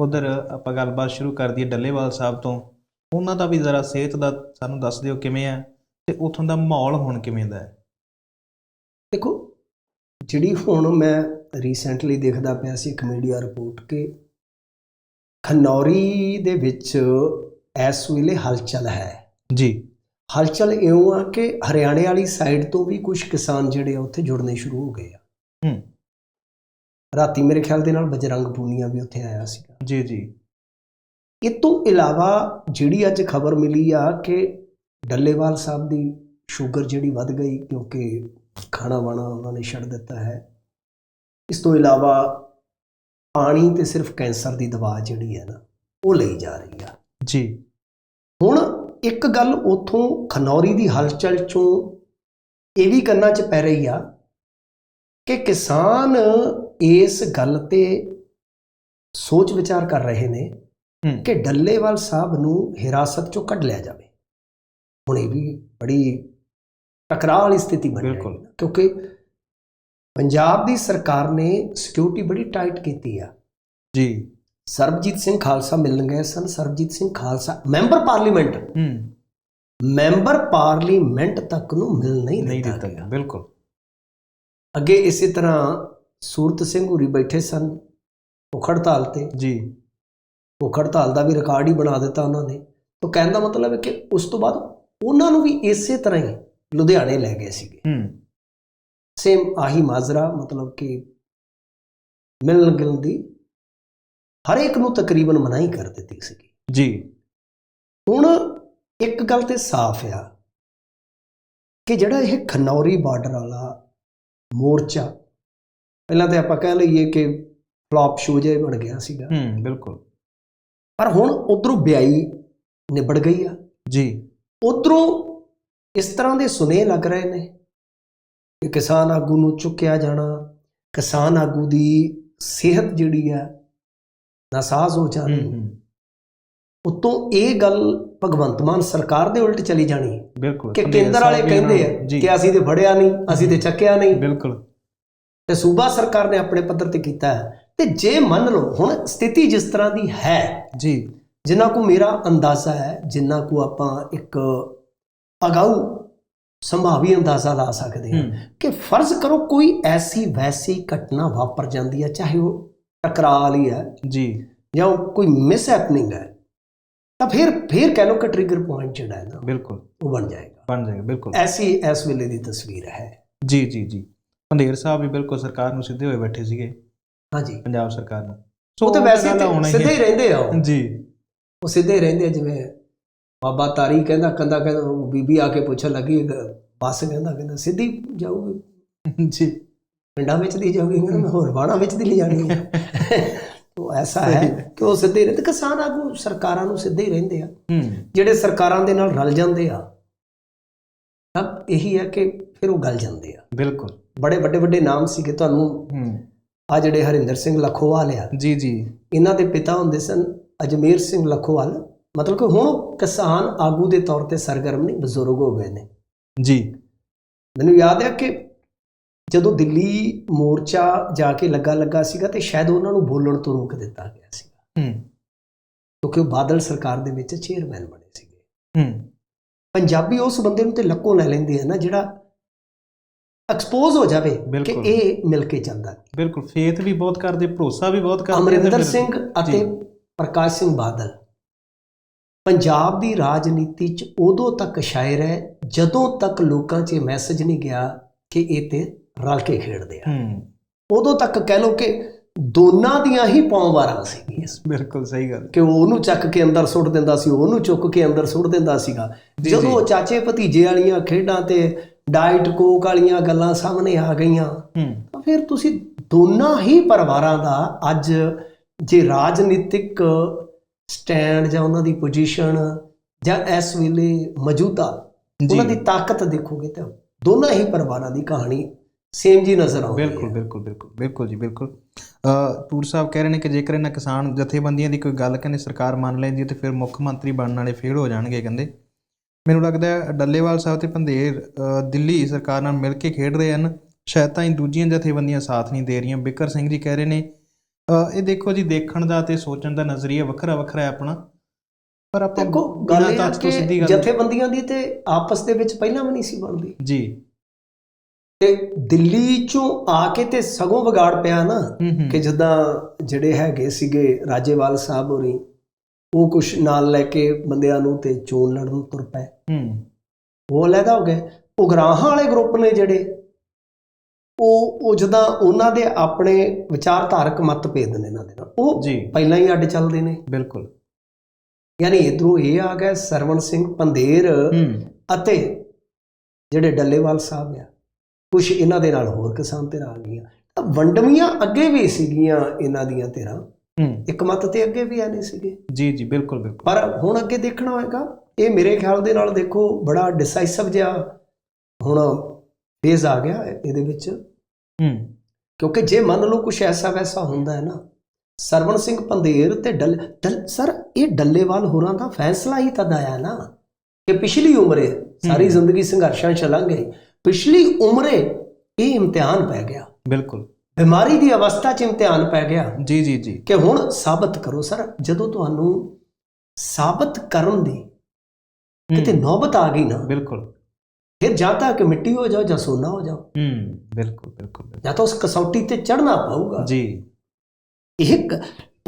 ਉਧਰ ਆਪਾਂ ਗੱਲਬਾਤ ਸ਼ੁਰੂ ਕਰ ਦਈਏ ਡੱਲੇਵਾਲ ਸਾਹਿਬ ਤੋਂ। ਉਹਨਾਂ ਦਾ ਵੀ ਜ਼ਰਾ ਸਿਹਤ ਦਾ ਸਾਨੂੰ ਦੱਸ ਦਿਓ ਕਿਵੇਂ ਆ ਤੇ ਉਥੋਂ ਦਾ ਮਾਹੌਲ ਹੁਣ ਕਿਵੇਂ ਦਾ ਹੈ। ਦੇਖੋ ਜਿਹੜੀ ਹੁਣ ਮੈਂ ਰੀਸੈਂਟਲੀ ਦੇਖਦਾ ਪਿਆ ਸੀ ਇੱਕ ਮੀਡੀਆ ਰਿਪੋਰਟ ਕਿ ਖਨੌਰੀ ਦੇ ਵਿੱਚ ਇਸ ਵੇਲੇ ਹਲਚਲ ਹੈ। ਜੀ। ਹਲਚਲ ਇਉਂ ਆ ਕਿ ਹਰਿਆਣੇ ਵਾਲੀ ਸਾਈਡ ਤੋਂ ਵੀ ਕੁਝ ਕਿਸਾਨ ਜਿਹੜੇ ਆ ਉੱਥੇ ਜੁੜਨੇ ਸ਼ੁਰੂ ਹੋ ਗਏ ਆ। ਰਾਤੀ ਮੇਰੇ ਖਿਆਲ ਦੇ ਨਾਲ ਬਜਰੰਗ ਪੂਨੀਆ ਵੀ ਉੱਥੇ ਆਇਆ ਸੀਗਾ। ਜੀ ਜੀ। ਇਹ ਤੋਂ ਇਲਾਵਾ ਜਿਹੜੀ ਅੱਜ ਖਬਰ ਮਿਲੀ ਆ ਕਿ ਡੱਲੇਵਾਲ ਸਾਹਿਬ ਦੀ ਸ਼ੂਗਰ ਜਿਹੜੀ ਵੱਧ ਗਈ ਕਿਉਂਕਿ ਖਾਣਾ ਵਾਣਾ ਉਹਨਾਂ ਨੇ ਛੱਡ ਦਿੱਤਾ ਹੈ ਇਸ ਤੋਂ ਇਲਾਵਾ ਪਾਣੀ ਤੇ ਸਿਰਫ ਕੈਂਸਰ ਦੀ ਦਵਾ ਜਿਹੜੀ ਹੈ ਨਾ ਉਹ ਲਈ ਜਾ ਰਹੀ ਆ। ਜੀ। ਹੁਣ ਇੱਕ ਗੱਲ ਉਥੋਂ ਖਨੌਰੀ ਦੀ ਹਲਚਲ ਚੋਂ ਇਹ ਵੀ ਕੰਨਾਂ 'ਚ ਪੈ ਰਹੀ ਆ ਕਿ ਕਿਸਾਨ ਇਸ ਗੱਲ ਤੇ ਸੋਚ ਵਿਚਾਰ ਕਰ ਰਹੇ ਨੇ ਕਿ ਡੱਲੇਵਾਲ ਸਾਹਿਬ ਨੂੰ ਹਿਰਾਸਤ 'ਚੋਂ ਕੱਢ ਲਿਆ ਜਾਵੇ। ਹੁਣ ਇਹ ਵੀ ਬੜੀ ਟਕਰਾਅ ਵਾਲੀ ਸਥਿਤੀ ਬਣ। ਨਾ, ਕਿਉਂਕਿ ਪੰਜਾਬ ਦੀ ਸਰਕਾਰ ਨੇ ਸਿਕਿਉਰਿਟੀ ਬੜੀ ਟਾਈਟ ਕੀਤੀ ਆ। ਜੀ। ਸਰਬਜੀਤ ਸਿੰਘ ਖਾਲਸਾ ਮਿਲਣ ਗਏ ਸਨ। Sarabjit Singh Khalsa member parliament. ਹੂੰ। ਮੈਂਬਰ ਪਾਰਲੀਮੈਂਟ ਤੱਕ ਨੂੰ ਮਿਲ ਨਹੀਂ ਦਿੱਤਾ ਬਿਲਕੁਲ। ਅੱਗੇ ਇਸੇ ਤਰ੍ਹਾਂ ਸੂਰਤ ਸਿੰਘ ਹੁਰੀ ਬੈਠੇ ਸਨ ਭੁੱਖ ਹੜਤਾਲ ਤੇ। ਜੀ। ਭੁੱਖ ਹੜਤਾਲ ਦਾ ਵੀ ਰਿਕਾਰਡ ਹੀ ਬਣਾ ਦਿੱਤਾ ਉਹਨਾਂ ਨੇ। ਤਾਂ ਕਹਿਣ ਦਾ ਮਤਲਬ ਹੈ ਕਿ ਉਸ ਤੋਂ ਬਾਅਦ ਉਹਨਾਂ ਨੂੰ ਵੀ ਇਸੇ ਤਰ੍ਹਾਂ ਹੀ ਲੁਧਿਆਣੇ ਲੈ ਗਏ ਸੀਗੇ। ਹੂੰ। ਸੇਮ ਆਹੀ ਮਾਜ਼ਰਾ ਮਤਲਬ ਕਿ ਮਿਲਣ ਗਿਲਣ ਦੀ ਹਰ ਇੱਕ ਨੂੰ ਤਕਰੀਬਨ ਮਨਾਹੀ ਕਰ ਦਿੱਤੀ ਸੀਗੀ। ਜੀ। ਹੁਣ ਇੱਕ ਗੱਲ ਤੇ ਸਾਫ਼ ਆ ਕਿ ਜਿਹੜਾ ਇਹ ਖਨੌਰੀ ਬਾਰਡਰ ਵਾਲਾ ਮੋਰਚਾ ਪਹਿਲਾਂ ਤੇ ਆਪਾਂ ਕਹਿ ਲਈਏ ਕਿ ਫਲॉप ਸ਼ੋ ਜਿਹਾ ਬਣ ਗਿਆ ਸੀਗਾ। ਹੂੰ ਬਿਲਕੁਲ। ਪਰ ਹੁਣ ਉਧਰੋਂ ਬਿਆਈ ਨਿਬੜ ਗਈ ਆ। ਜੀ। ਉਧਰੋਂ ਇਸ ਤਰ੍ਹਾਂ ਦੇ ਸੁਨੇਹੇ ਲੱਗ ਰਹੇ ਨੇ ਕਿ ਕਿਸਾਨ ਆਗੂ ਨੂੰ ਚੁੱਕਿਆ ਜਾਣਾ ਕਿਸਾਨ ਆਗੂ ਦੀ ਸਿਹਤ ਜਿਹੜੀ ਆ ਨਾਸਾਜ਼ ਹੋ ਹੂੰ ਜਾਣੀ। ਹੂੰ ਉਤੋਂ ਇਹ ਗੱਲ ਭਗਵੰਤ ਮਾਨ ਸਰਕਾਰ ਦੇ ਉਲਟ ਚਲੀ ਜਾਣੀ। ਬਿਲਕੁਲ। ਕਿ ਕੇਂਦਰ ਵਾਲੇ ਕਹਿੰਦੇ ਆ ਜੀ। ਕਿ ਅਸੀਂ ਤੇ ਫੜਿਆ ਨਹੀਂ ਅਸੀਂ ਤੇ ਚੱਕਿਆ ਨਹੀਂ। ਬਿਲਕੁਲ। ਤੇ ਸੂਬਾ ਸਰਕਾਰ ਨੇ ਆਪਣੇ ਪੱਧਰ ਤੇ ਕੀਤਾ ਹੈ। ਤੇ ਜੇ ਮੰਨ ਲਓ ਹੁਣ ਸਥਿਤੀ ਜਿਸ ਤਰ੍ਹਾਂ ਦੀ ਹੈ ਜੀ। ਜਿੰਨਾ ਕੋ ਮੇਰਾ ਅੰਦਾਜ਼ਾ ਹੈ ਜਿੰਨਾ ਕੋ ਆਪਾਂ ਇੱਕ ਅਗਾਊ ਸੰਭਾਵੀ ਅੰਦਾਜ਼ਾ ਲਾ ਸਕਦੇ ਹਾਂ ਕਿ ਫਰਜ਼ ਕਰੋ ਕੋਈ ਐਸੀ ਵੈਸੀ ਘਟਨਾ ਵਾਪਰ ਜਾਂਦੀ ਹੈ ਚਾਹੇ ਉਹ ਟਕਰਾਅ ਵਾਲੀ ਹੈ ਜੀ। ਜਾਂ ਕੋਈ ਮਿਸ ਹੈਪਨਿੰਗ ਹੈ ਤਾਂ ਫਿਰ ਫਿਰ ਕਹਿ ਲਓ ਕਿ ਟ੍ਰਿਗਰ ਪੁਆਇੰਟ ਜਿਹੜਾ ਹੈ ਨਾ ਬਿਲਕੁਲ। ਉਹ ਬਣ ਜਾਏਗਾ। ਬਣ ਜਾਏਗਾ ਬਿਲਕੁਲ। ਐਸੀ ਇਸ ਵੇਲੇ ਦੀ ਤਸਵੀਰ ਹੈ। ਜੀ ਜੀ ਜੀ। ਪੰਡੇਰ ਸਾਹਿਬ ਵੀ ਬਿਲਕੁਲ ਸਰਕਾਰ ਨੂੰ ਸਿੱਧੇ ਹੋਏ ਬੈਠੇ ਸੀਗੇ। ਹਾਂਜੀ। ਪੰਜਾਬ ਸਰਕਾਰ ਨੂੰ। ਉਹ ਤਾਂ ਉਹ ਵੈਸੇ ਤੇ ਹੀ ਸਿੱਧੇ ਹੈ। ਰਹਿੰਦੇ ਆ ਉਹ। ਜੀ। ਉਹ ਸਿੱਧੇ ਹੀ ਰਹਿੰਦੇ ਆ ਜਿਵੇਂ ਬਾਬਾ ਤਾਰੀ ਕਹਿੰਦਾ ਕੰਦਾ ਕਹਿੰਦਾ ਉਹ ਬੀਬੀ ਆ ਕੇ ਪੁੱਛਣ ਲੱਗੀ ਬੱਸ ਕਹਿੰਦਾ ਕਹਿੰਦਾ ਸਿੱਧੀ ਜਾਊਗੀ। ਜੀ। ਪਿੰਡਾਂ ਵਿੱਚ ਦੀ ਜਾਊਗੀ ਕਹਿੰਦਾ ਮੈਂ ਹੋਰ ਬਾਣਾ ਵਿੱਚ ਦੀ ਲੈ ਜਾਣੀ। ਹੈ ਉਹ ਐਸਾ ਹੈ ਕਿ ਉਹ ਸਿੱਧੇ ਰਹਿੰਦੇ ਕਿਸਾਨ ਆਗੂ ਸਰਕਾਰਾਂ ਨੂੰ ਸਿੱਧੇ ਹੀ ਰਹਿੰਦੇ ਆ। ਜਿਹੜੇ ਸਰਕਾਰਾਂ ਦੇ ਨਾਲ ਰਲ ਜਾਂਦੇ ਆ ਤਾਂ ਇਹੀ ਹੈ ਕਿ ਫਿਰ ਉਹ ਗਲ ਜਾਂਦੇ ਆ। ਬਿਲਕੁਲ। ਬੜੇ ਵੱਡੇ ਵੱਡੇ ਨਾਮ ਸੀਗੇ ਤੁਹਾਨੂੰ। ਆ ਜਿਹੜੇ ਹਰਿੰਦਰ ਸਿੰਘ ਲਖੋਵਾਲ ਆ। ਜੀ ਜੀ। ਇਹਨਾਂ ਦੇ ਪਿਤਾ ਹੁੰਦੇ ਸਨ ਅਜਮੇਰ ਸਿੰਘ ਲਖੋਵਾਲ। ਮਤਲਬ ਕਿ ਹੁਣ ਕਿਸਾਨ ਆਗੂ ਦੇ ਤੌਰ ਤੇ ਸਰਗਰਮ ਨਹੀਂ ਬਜ਼ੁਰਗ ਹੋ ਗਏ ਨੇ। ਜੀ। ਮੈਨੂੰ ਯਾਦ ਹੈ ਕਿ ਜਦੋਂ ਦਿੱਲੀ ਮੋਰਚਾ ਜਾ ਕੇ ਲੱਗਾ ਲੱਗਾ ਸੀਗਾ ਤੇ ਸ਼ਾਇਦ ਉਹਨਾਂ ਨੂੰ ਬੋਲਣ ਤੋਂ ਰੋਕ ਦਿੱਤਾ ਗਿਆ ਸੀ ਹੂੰ। ਕਿਉਂਕਿ ਉਹ ਬਾਦਲ ਸਰਕਾਰ ਦੇ ਵਿੱਚ ਚੇਅਰਮੈਨ ਬਣੇ ਸੀਗੇ। ਹੂੰ। ਪੰਜਾਬੀ ਉਸ ਬੰਦੇ ਨੂੰ ਤੇ ਲੱਕੋਂ ਲੈ ਲੈਂਦੇ ਆ ਨਾ ਜਿਹੜਾ ਐਕਸਪੋਜ਼ ਹੋ ਜਾਵੇ ਕਿ। ਇਹ ਮਿਲ ਕੇ ਚੱਲਦਾ ਬਿਲਕੁਲ ਫੇਥ ਵੀ ਬਹੁਤ ਕਰਦੇ ਭਰੋਸਾ ਵੀ ਬਹੁਤ ਕਰਦੇ ਅਮਰਿੰਦਰ ਸਿੰਘ ਅਤੇ। ਪ੍ਰਕਾਸ਼ ਸਿੰਘ ਬਾਦਲ। ਪੰਜਾਬ ਦੀ ਰਾਜਨੀਤੀ 'ਚ ਉਦੋਂ ਤੱਕ ਸ਼ਾਇਰ ਹੈ ਜਦੋਂ ਤੱਕ ਲੋਕਾਂ 'ਚ ਮੈਸੇਜ ਨਹੀਂ ਗਿਆ ਕਿ ਇਹ ਤੇ ਰਲ ਕੇ ਖੇਡਦੇ ਆ। ਉਦੋਂ ਤੱਕ ਕਹਿ ਲਓ ਕਿ ਦੋਨਾਂ ਦੀਆਂ ਹੀ ਪੌਂਵਾਰਾਂ ਸੀਗੀਆਂ। ਬਿਲਕੁਲ ਸਹੀ ਗੱਲ। ਕਿ ਉਹ ਉਹਨੂੰ ਚੱਕ ਕੇ ਅੰਦਰ ਸੁੱਟ ਦਿੰਦਾ ਸੀ ਉਹਨੂੰ ਚੁੱਕ ਕੇ ਅੰਦਰ ਸੁੱਟ ਦਿੰਦਾ ਸੀਗਾ। ਜਦੋਂ। ਉਹ ਚਾਚੇ ਭਤੀਜੇ ਵਾਲੀਆਂ ਖੇਡਾਂ ਤੇ ਡਾਈਟ ਕੋਕ ਵਾਲੀਆਂ ਗੱਲਾਂ ਸਾਹਮਣੇ ਆ ਗਈਆਂ। ਤਾਂ ਫਿਰ ਤੁਸੀਂ ਦੋਨਾਂ ਹੀ ਪਰਿਵਾਰਾਂ ਦਾ ਅੱਜ ਜੇ ਰਾਜਨੀਤਿਕ ਸਟੈਂਡ ਜਾਂ ਉਹਨਾਂ ਦੀ ਪੋਜੀਸ਼ਨ ਜਾਂ ਇਸ ਵੇਲੇ ਮੌਜੂਦਾ ਉਹਨਾਂ ਦੀ ਤਾਕਤ ਦੇਖੋਗੇ ਤਾਂ ਦੋਨਾਂ ਹੀ ਪਰਿਵਾਰਾਂ ਦੀ ਕਹਾਣੀ ਸੇਮ ਜੀ ਨਜ਼ਰ ਆਉਂਦੀ ਬਿਲਕੁਲ ਬਿਲਕੁਲ ਬਿਲਕੁਲ ਬਿਲਕੁਲ ਜੀ ਬਿਲਕੁਲ। ਅ ਟੂਰ ਸਾਹਿਬ ਕਹਿ ਰਹੇ ਨੇ ਕਿ ਜੇਕਰ ਇਹਨਾਂ ਕਿਸਾਨ ਜਥੇਬੰਦੀਆਂ ਦੀ ਕੋਈ ਗੱਲ ਕਹਿੰਦੇ ਸਰਕਾਰ ਮੰਨ ਲੈਂਦੀ ਤੇ ਫਿਰ ਮੁੱਖ ਮੰਤਰੀ ਬਣਨ ਵਾਲੇ ਫੇਲ ਹੋ ਜਾਣਗੇ ਕਹਿੰਦੇ। ਮੈਨੂੰ ਲੱਗਦਾ ਹੈ ਡੱਲੇਵਾਲ ਸਾਹਿਬ ਤੇ ਪੰਧੇਰ ਦਿੱਲੀ ਸਰਕਾਰ ਨਾਲ ਮਿਲ ਕੇ ਖੇਡ ਰਹੇ ਹਨ। ਸ਼ਾਇਦ ਤਾਂ ਹੀ ਦੂਜੀਆਂ ਜਥੇਬੰਦੀਆਂ ਸਾਥ ਨਹੀਂ ਦੇ ਰਹੀਆਂ। ਬਿਕਰ ਸਿੰਘ ਜੀ ਕਹਿ ਰਹੇ ਨੇ ਇਹ ਦੇਖੋ ਜੀ ਦੇਖਣ ਦਾ ਤੇ ਸੋਚਣ ਦਾ ਨਜ਼ਰੀਆ ਵੱਖਰਾ ਵੱਖਰਾ ਹੈ ਆਪਣਾ। ਪਰ ਆਪਾਂ ਦੇਖੋ ਗੱਲ ਇਹ ਤੋਂ ਕਿ ਜਥੇਬੰਦੀਆਂ ਦੀ ਤੇ ਆਪਸ ਦੇ ਵਿੱਚ ਪਹਿਲਾਂ ਵੀ ਨਹੀਂ ਸੀ ਬਣਦੀ। ਜੀ। ਤੇ ਦਿੱਲੀ ਚੋਂ ਆ ਕੇ ਤੇ ਸਗੋਂ ਵਿਗਾੜ ਪਿਆ ਨਾ ਕਿ ਜਿੱਦਾਂ ਜਿਹੜੇ ਹੈਗੇ ਸੀਗੇ ਰਾਜੇਵਾਲ ਸਾਹਿਬ ਹੋਰੀ ਉਹ ਕੁਛ ਨਾਲ ਲੈ ਕੇ ਬੰਦਿਆਂ ਨੂੰ ਤੇ ਚੋਣ ਲੜਨ ਤੁਰ ਪਏ। ਹੂੰ। ਉਹ ਅਲੱਗਾ ਹੋ ਗਏ। ਉਗਰਾਹਾਂ ਵਾਲੇ ਗਰੁੱਪ ਨੇ ਜਿਹੜੇ ਉਹ ਉਹ ਜਦਾਂ ਉਹਨਾਂ ਦੇ ਆਪਣੇ ਵਿਚਾਰਧਾਰਕ ਮਤਭੇਦ ਨੇ ਇਹਨਾਂ ਦੇ ਨਾਲ। ਉਹ ਜੀ। ਪਹਿਲਾਂ ਹੀ ਅੱਡ ਚੱਲਦੇ ਨੇ। ਬਿਲਕੁਲ। ਯਾਨੀ ਇਧਰੋਂ ਇਹ ਆ ਗਿਆ ਸਰਵਣ ਸਿੰਘ ਪੰਧੇਰ ਹੂੰ। ਅਤੇ ਜਿਹੜੇ ਡੱਲੇਵਾਲ ਸਾਹਿਬ ਆ ਕੁਝ ਇਹਨਾਂ ਦੇ ਨਾਲ ਹੋਰ ਕਿਸਾਨ ਧਿਰਾਂ ਆ ਗਈਆਂ। ਤਾਂ ਵੰਡਮੀਆਂ ਅੱਗੇ ਵੀ ਸੀਗੀਆਂ ਇਹਨਾਂ ਦੀਆਂ ਧਿਰਾਂ। ਇੱਕ ਮਤ ਤੇ ਅੱਗੇ ਵੀ ਆਨੇ ਸੀਗੇ। ਜੀ ਜੀ ਬਿਲਕੁਲ ਬਿਲਕੁਲ। ਪਰ ਹੁਣ ਅੱਗੇ ਦੇਖਣਾ ਹੋਏਗਾ ਇਹ ਮੇਰੇ ਖਿਆਲ ਦੇ ਨਾਲ ਦੇਖੋ ਬੜਾ ਡਿਸਾਈਸਿਵ ਜਿਹਾ ਹੁਣ ਫੇਜ਼ ਆ ਗਿਆ ਇਹਦੇ ਵਿੱਚ। ਹੂੰ। ਕਿਉਂਕਿ ਜੇ ਮੰਨ ਲਓ ਕੁਝ ਐਸਾ ਵੈਸਾ ਹੁੰਦਾ ਹੈ ਨਾ ਸਰਵਣ ਸਿੰਘ ਪੰਧੇਰ ਤੇ ਡੱਲ ਸਰ ਇਹ ਡੱਲੇਵਾਲ ਹੋਰਾਂ ਦਾ ਫੈਸਲਾ ਹੀ ਤਦ ਆਇਆ ਨਾ ਕਿ ਪਿਛਲੀ ਉਮਰੇ ਸਾਰੀ। ਜ਼ਿੰਦਗੀ ਸੰਘਰਸ਼ਾਂ ਚਲਾਂਗੇ ਪਿਛਲੀ ਉਮਰੇ ਇਹ ਇਮਤਿਹਾਨ ਪੈ ਗਿਆ। ਬਿਲਕੁਲ। ਬਿਮਾਰੀ ਦੀ ਅਵਸਥਾ 'ਚ ਇਮਤਿਹਾਨ ਪੈ ਗਿਆ। ਜੀ ਜੀ ਜੀ। ਕਿ ਹੁਣ ਸਾਬਤ ਕਰੋ ਸਰ ਜਦੋਂ ਤੁਹਾਨੂੰ ਸਾਬਤ ਕਰਨ ਦੀ ਕਿਤੇ ਨੌਬਤ ਆ ਗਈ ਨਾ ਬਿਲਕੁਲ। ਫਿਰ ਜਾਂ ਤਾਂ ਕਿ ਮਿੱਟੀ ਹੋ ਜਾਓ ਜਾਂ ਸੋਨਾ ਹੋ ਜਾਓ। ਹੂੰ ਬਿਲਕੁਲ ਬਿਲਕੁਲ। ਜਾਂ ਤਾਂ ਉਸ ਕਸੌਟੀ ਤੇ ਚੜਨਾ ਪਊਗਾ। ਜੀ। ਇਹ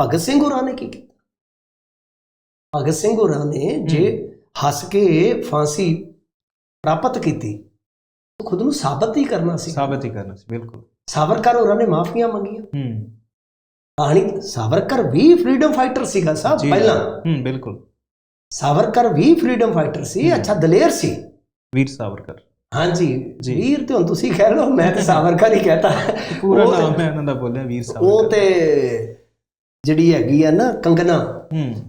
ਭਗਤ ਸਿੰਘ ਹੋਰਾਂ ਨੇ ਕੀ ਕੀਤਾ? ਭਗਤ ਸਿੰਘ ਹੋਰਾਂ ਨੇ ਜੇ ਹੱਸ ਕੇ ਫਾਂਸੀ ਪ੍ਰਾਪਤ ਕੀਤੀ ਤਾਂ ਖੁਦ ਨੂੰ ਸਾਬਤ ਹੀ ਕਰਨਾ ਸੀ। ਸਾਬਤ ਹੀ ਕਰਨਾ ਸੀ ਬਿਲਕੁਲ। ਸਾਵਰਕਰ ਹੋਰਾਂ ਨੇ ਮਾਫੀਆਂ ਮੰਗੀਆਂ। ਹੂੰ। ਆਣੀ ਸਾਵਰਕਰ ਵੀ ਫਰੀडम ਫਾਈਟਰ ਸੀਗਾ ਸਾਹਿਬ ਪਹਿਲਾਂ। ਹੂੰ ਬਿਲਕੁਲ। ਸਾਵਰਕਰ ਵੀ ਫਰੀडम ਫਾਈਟਰ ਸੀ ਅੱਛਾ ਦਲੇਰ ਸੀ? ਵੀਰ ਸਾਵਰਕਰ। ਹਾਂਜੀ ਵੀਰ ਤੇ ਹੁਣ ਤੁਸੀਂ ਕਹਿ ਲਓ ਮੈਂ ਤੇ ਸਾਵਰਕਰ ਹੀ ਕਹਤਾ। ਪੂਰਾ ਨਾਮ ਮੈਂ ਇਹਨਾਂ ਦਾ ਬੋਲਿਆ ਵੀਰ ਸਾਵਰਕਰ। ਉਹ ਤੇ ਜਿਹੜੀ ਹੈਗੀ ਆ ਨਾ ਕੰਗਨਾ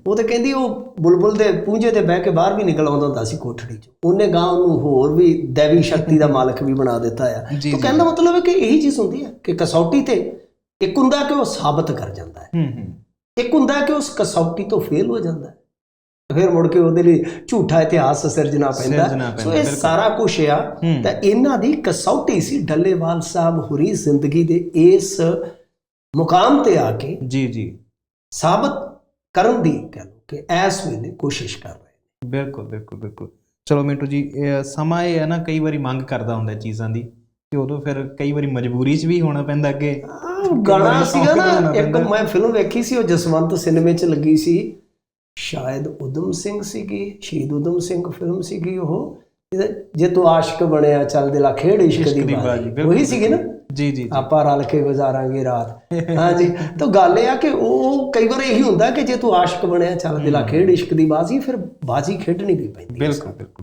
ਉਹ ਤੇ ਕਹਿੰਦੀ ਉਹ ਬੁਲਬੁਲ ਦੇ ਪੂੰਝੇ ਤੇ ਬਹਿ ਕੇ ਬਾਹਰ ਵੀ ਨਿਕਲ ਆਉਂਦਾ ਹੁੰਦਾ ਸੀ ਕੋਠੜੀ 'ਚ। ਉਹਨੇ ਗਾਂ ਉਹਨੂੰ ਹੋਰ ਵੀ ਦੇਵੀ ਸ਼ਕਤੀ ਦਾ ਮਾਲਕ ਵੀ ਬਣਾ ਦਿੱਤਾ ਆ। ਤਾਂ। ਕਹਿੰਦਾ ਮਤਲਬ ਹੈ ਕਿ ਇਹੀ ਚੀਜ਼ ਹੁੰਦੀ ਹੈ ਕਿ ਕਸੌਟੀ ਤੇ ਇੱਕ ਹੁੰਦਾ ਕਿ ਉਹ ਸਾਬਤ ਕਰ ਜਾਂਦਾ ਹੈ। ਇੱਕ ਹੁੰਦਾ ਕਿ ਉਸ ਕਸੌਟੀ ਤੋਂ ਫੇਲ ਹੋ ਜਾਂਦਾ ਹੈ। ਫਿਰ ਮੁੜ ਕੇ ਉਹਦੇ ਲਈ ਝੂਠਾ ਇਤਿਹਾਸ ਸਿਰਜਣਾ ਪੈਂਦਾ ਸੋ ਇਹ। ਸਾਰਾ ਕੁਝ ਆ। ਤਾਂ ਇਹਨਾਂ ਦੀ ਕਸੌਟੀ ਸੀ ਡੱਲੇਵਾਲ ਸਾਹਿਬ ਹੁਰੀ ਜ਼ਿੰਦਗੀ ਦੇ ਇਸ ਮੁਕਾਮ ਤੇ ਆ ਕੇ ਜੀ ਜੀ। ਸਾਬਤ ਕਰਨ ਦੀ ਕਹਿ ਲਓ ਕਿ ਇਸ ਵੇਲੇ ਕੋਸ਼ਿਸ਼ ਕਰ ਰਹੇ ਨੇ। ਬਿਲਕੁਲ ਬਿਲਕੁਲ ਬਿਲਕੁਲ। ਚਲੋ ਮਿੰਟੂ ਜੀ ਸਮਾਂ ਇਹ ਹੈ ਨਾ ਕਈ ਵਾਰੀ ਮੰਗ ਕਰਦਾ ਹੁੰਦਾ ਚੀਜ਼ਾਂ ਦੀ ਤੇ ਉਦੋਂ ਫਿਰ ਕਈ ਵਾਰੀ ਮਜਬੂਰੀ 'ਚ ਵੀ ਹੋਣਾ ਪੈਂਦਾ ਅੱਗੇ। ਗਾਣਾ ਸੀਗਾ ਨਾ ਇੱਕ। ਮੈਂ ਫਿਲਮ ਵੇਖੀ ਸੀ ਉਹ ਜਸਵੰਤ ਸਿਨੇਮੇ 'ਚ ਲੱਗੀ ਸੀ। ਸ਼ਾਇਦ ਉਦਮ ਸਿੰਘ ਸੀਗੀ ਸ਼ਹੀਦ ਉਦਮ ਸਿੰਘ ਫਿਲਮ ਸੀਗੀ ਉਹ। ਜੇ ਤੂੰ ਆਸ਼ਿਕ ਬਣਿਆ ਚੱਲ ਦਿਲਾ ਖੇਡ ਇਸ਼ਕ ਇਸ਼ਕ ਦੀ ਬਾਜੀ। ਉਹੀ ਸੀਗੀ ਨਾ? ਜੀ ਜੀ। ਆਪਾਂ ਰਲ ਕੇ ਗੁਜ਼ਾਰਾਂਗੇ ਰਾਤ। ਹਾਂਜੀ। ਤਾਂ ਗੱਲ ਇਹ ਆ ਕਿ ਉਹ ਕਈ ਵਾਰ ਇਹੀ ਹੁੰਦਾ ਕਿ ਜੇ ਤੂੰ ਆਸ਼ਿਕ ਬਣਿਆ ਚੱਲ ਦਿਲਾ ਖੇਡ ਇਸ਼ਕ ਦੀ ਬਾਜੀ ਫਿਰ ਬਾਜੀ ਖੇਡਣੀ ਵੀ ਪੈਂਦੀ ਬਿਲਕੁਲ ਬਿਲਕੁਲ।